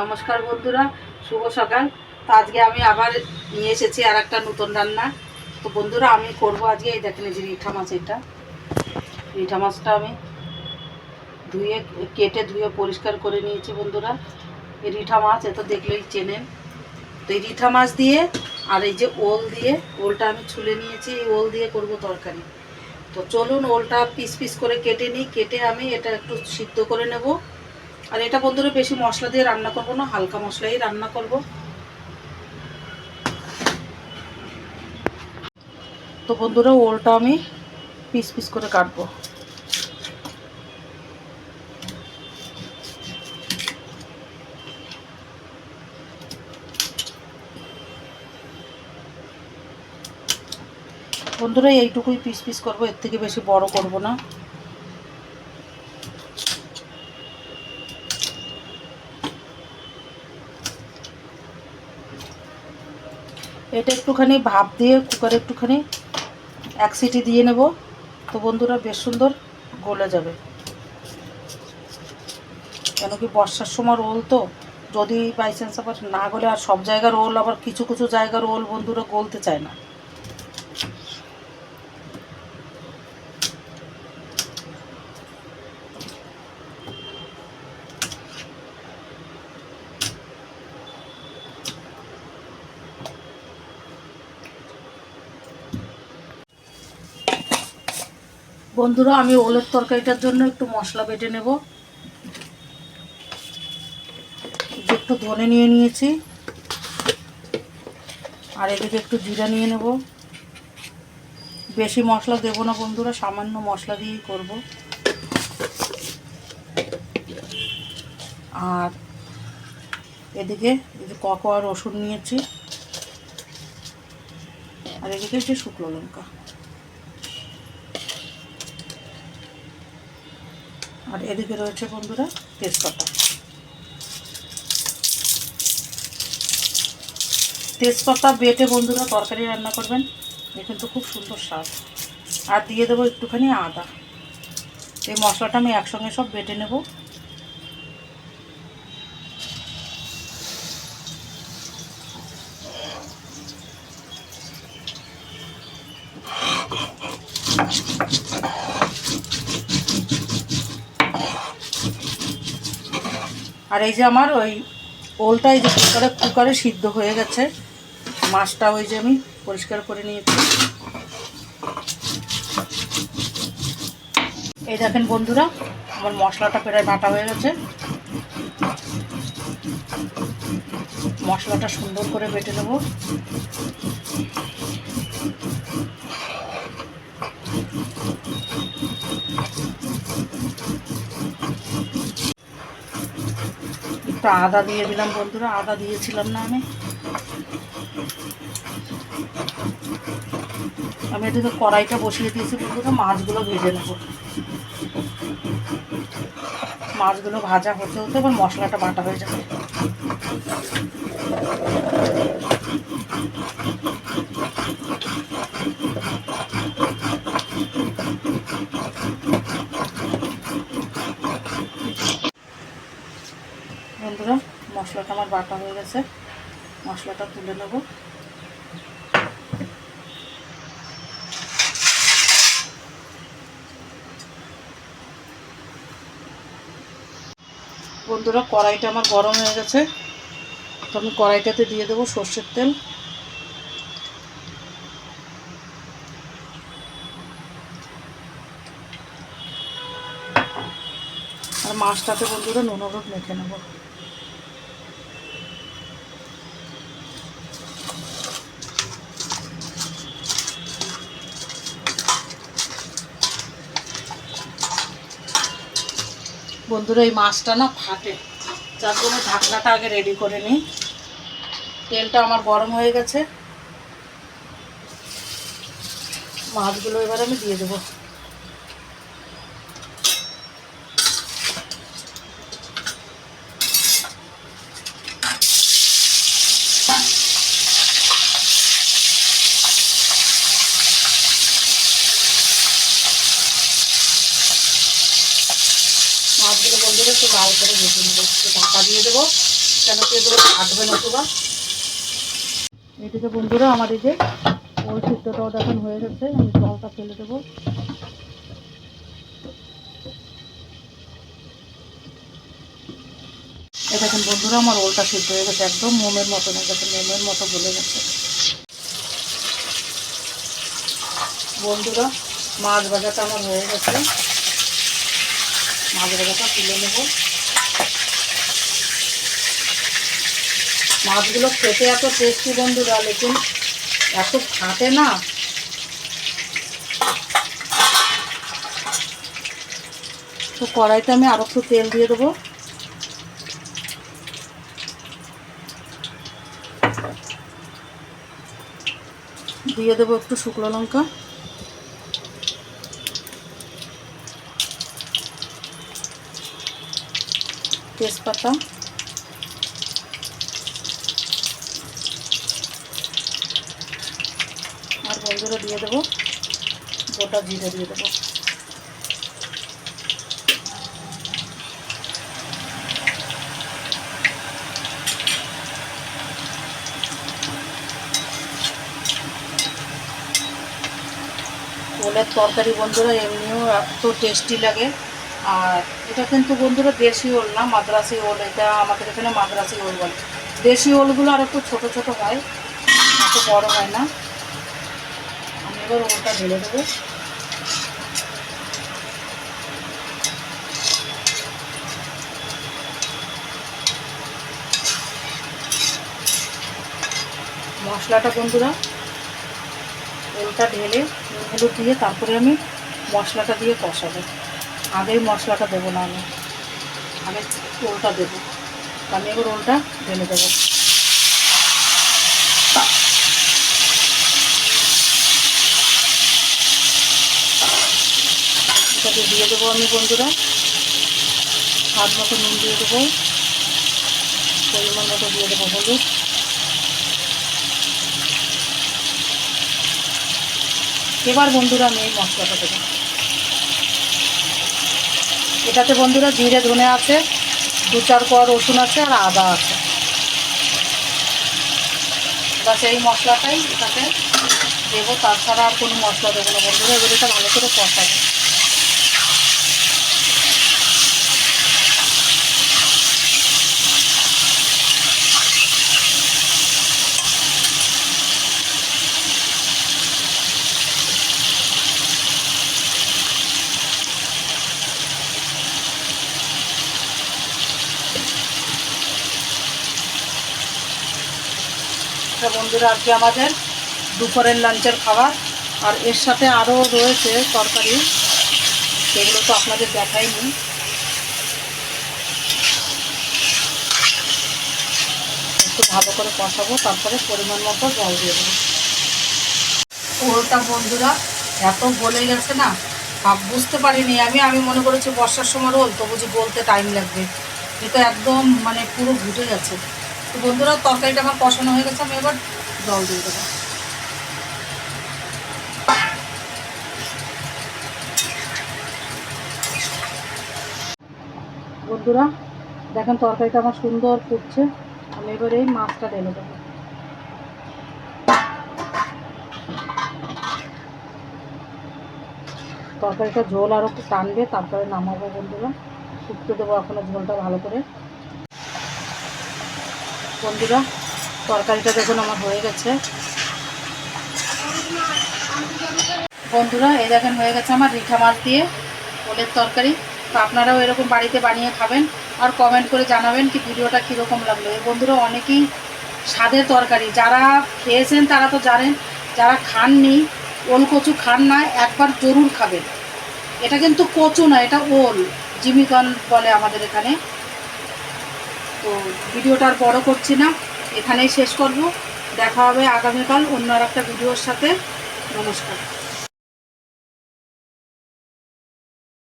নমস্কার বন্ধুরা, শুভ সকাল। তো আজকে আমি আবার নিয়ে এসেছি আর একটা নতুন রান্না। তো বন্ধুরা, আমি করব আজকে এই দেখেন যে রিঠা মাছ এটা। রিঠা মাছটা আমি ধুয়ে, কেটে ধুয়ে পরিষ্কার করে নিয়েছি বন্ধুরা। এই রিঠা মাছ এত দেখলেই চেনেন। তো এই রিঠা মাছ দিয়ে আর এই যে ওল দিয়ে, ওলটা আমি ছুলে নিয়েছি, এই ওল দিয়ে করব তরকারি। তো চলুন ওলটা পিস পিস করে কেটে নিই। কেটে আমি এটা একটু সিদ্ধ করে নেব। আর এটা বন্ধুরা বেশি মশলা দিয়ে রান্না করব না, হালকা মশলাই রান্না করব। তো বন্ধুরা, ওলটা আমি পিস পিস করে কাটবো। বন্ধুরা, এইটুকুই পিস পিস করব, এর থেকে বেশি বড় করব না। এটা একটুখানি ভাপ দিয়ে কুকারে একটুখানি এক সিটি দিয়ে নেব। তো বন্ধুরা, বেশ সুন্দর গলে যাবে। কেন কি বর্ষার সময় রোল তো? যদি বাই চান্স আবার না গলে, আর সব জায়গার রোল আবার কিছু কিছু জায়গার রোল বন্ধুরা গলতে চায় না। বন্ধুরা, আমি ওলের তরকারিটার জন্য একটু মশলা বেটে নেব। একটু ধনে নিয়ে নিয়েছি। আর এদিকে একটু জিরা নিয়ে নেব। বেশি মশলা দেবো না বন্ধুরা, সামান্য মশলা দিয়েই করব। আর এদিকে এই যে ককোয়া রসুন নিয়েছি। আর এদিকে যে শুকনো লঙ্কা। আর এদিকে রয়েছে বন্ধুরা তেজপাতা। তেজপাতা বেটে বন্ধুরা তরকারি রান্না করবেন, এ কিন্তু খুব সুন্দর স্বাদ। আর দিয়ে দেবো একটুখানি আদা। এই মশলাটা আমি একসঙ্গে সব বেটে নেব। আর এই যে আমার ওই ওলটা এই যে কুকারে কুকারে সিদ্ধ হয়ে গেছে মাছটা ওই যে আমি পরিষ্কার করে নিয়েছি। এই দেখেন বন্ধুরা, আমার মশলাটা প্রায় বাটা হয়ে গেছে। মশলাটা সুন্দর করে বেটে নেব। একটু আদা দিয়ে দিলাম বন্ধুরা, আদা দিয়েছিলাম না আমি। আমি এদিকে কড়াইটা বসিয়ে দিয়েছি বন্ধুরা, মাছগুলো ভেজে নেব। মাছগুলো ভাজা হতে হতে এবার মশলাটা বাটা হয়ে যাবে বন্ধুরা মশলাটা আমার বাটা হয়ে গেছে। মশলাটা তুলে নেব। বন্ধুরা, কড়াইটা আমার গরম হয়ে গেছে। তো আমি কড়াইটাতে দিয়ে দেবো সর্ষের তেল। আর মাছটাতে বন্ধুরা নুন, হলুদ মেখে নেব। বন্ধুরা, এই মাছটা না ফাটে। যার জন্য ঢাকনাটা আগে রেডি করে নিই। তেলটা আমার গরম হয়ে গেছে। মাছগুলো এবার আমি দিয়ে দেবো। বন্ধুরা একটু লাল করে ভেজে নেব, একটু ঢাকা দিয়ে দেবো, কেন কি এগুলো কাটবে নতুবা এদিকে বন্ধুরা, আমার এই যে ওই সিদ্ধটাও দেখুন হয়ে গেছে, আমি জলটা ফেলে দেবো। দেখুন বন্ধুরা, আমার ওলটা সিদ্ধ হয়ে গেছে একদম, মোমের মতো হয়ে গেছে, মোমের মতো গলে গেছে। বন্ধুরা, মাছ ভাজাটা আমার হয়ে গেছে। মাছ ভাজাটা তুলে নেব। মাছগুলো খেতে এত টেস্টি বন্ধুরা, লেকিন এত খাটে না। তো কড়াইতে আমি আরও একটু তেল দিয়ে দেবো। দিয়ে দেবো একটু শুকনো লঙ্কা। তেজপাতা আর বন্ধুরা দিয়ে দেবো গোটা জিরে দিয়ে দেবো ওলের তরকারি বন্ধুরা এমনিও এত টেস্টি লাগে? আর এটা কিন্তু বন্ধুরা দেশি ওল না, মাদ্রাসি ওল, এটা আমাদের এখানে মাদ্রাসি ওল বলে। দেশি ওলগুলো আর একটু ছোটো ছোটো হয় এত বড় হয় না। আমি এবার ওলটা ঢেলে দেবো। মশলাটা বন্ধুরা, ওলটা ঢেলে হলুদ দিয়ে তারপরে আমি মশলাটা দিয়ে কষাবো। আগেই মশলাটা দেবো না আমি। আগে ওলটা দেবো। আমি এবার ওলটা ঢেলে দেবো। এটাকে দিয়ে দেবো আমি বন্ধুরা। হাত মতো নুন দিয়ে দেবো। পরিমাণ মতো দিয়ে দেবো হলুদ। এবার বন্ধুরা আমি এই মশলাটা দেবো। এটাতে বন্ধুরা জিরে, ধনে আছে, দু চার কোয়া রসুন আছে আর আদা আছে। এবার সেই মশলাটাই এটাতে দেবো, তাছাড়া আর কোনো মশলা দেবো না বন্ধুরা এবার এটা ভালো করে কষাবো। এটা বন্ধুরা, আজকে আমাদের দুপুরের লাঞ্চের খাবার। আর এর সাথে আরও রয়েছে তরকারি। সেগুলো তো আপনাদের দেখাইনি। একটু ভালো করে কষাবো, তারপরে পরিমাণ মতো জল দিয়ে দেবো। ওলটা বন্ধুরা, এত গলে গেছে না, ভাব বুঝতে পারিনি। আমি আমি মনে করেছি বর্ষার সময় রোল তো বুঝি বলতে টাইম লাগবে। এটা একদম মানে পুরো ঘুটে গেছে। তো বন্ধুরা, তরকারিটা আমার কষানো হয়ে গেছে, আমি এবার জল দিয়ে দেবো। বন্ধুরা, দেখেন তরকারিটা আমার সুন্দর ফুটছে। আমি এবার এই মাছটা ঢেলে দেবো। তরকারিটা ঝোল আরও একটু টানবে, তারপরে নামাবো বন্ধুরা। শুকতে দেবো এখনও ঝোলটা ভালো করে। বন্ধুরা, তরকারিটা দেখুন আমার হয়ে গেছে। বন্ধুরা, এই দেখেন হয়ে গেছে আমার রিঠা মাছ দিয়ে ওলের তরকারি। তো আপনারাও এরকম বাড়িতে বানিয়ে খাবেন আর কমেন্ট করে জানাবেন কি ভিডিওটা কীরকম লাগল। এই বন্ধুরা, অনেকেই স্বাদের তরকারি, যারা খেয়েছেন তারা তো জানেন, যারা খাননি ওল কচু খান না, একবার জরুর খাবেন। এটা কিন্তু কচু না, এটা ওল জিমিকন বলে আমাদের এখানে। তো ভিডিওটা আর বড় করছি না। এখানেই শেষ করব। দেখা হবে আগামীকাল অন্য আর একটা ভিডিওর সাথে। নমস্কার।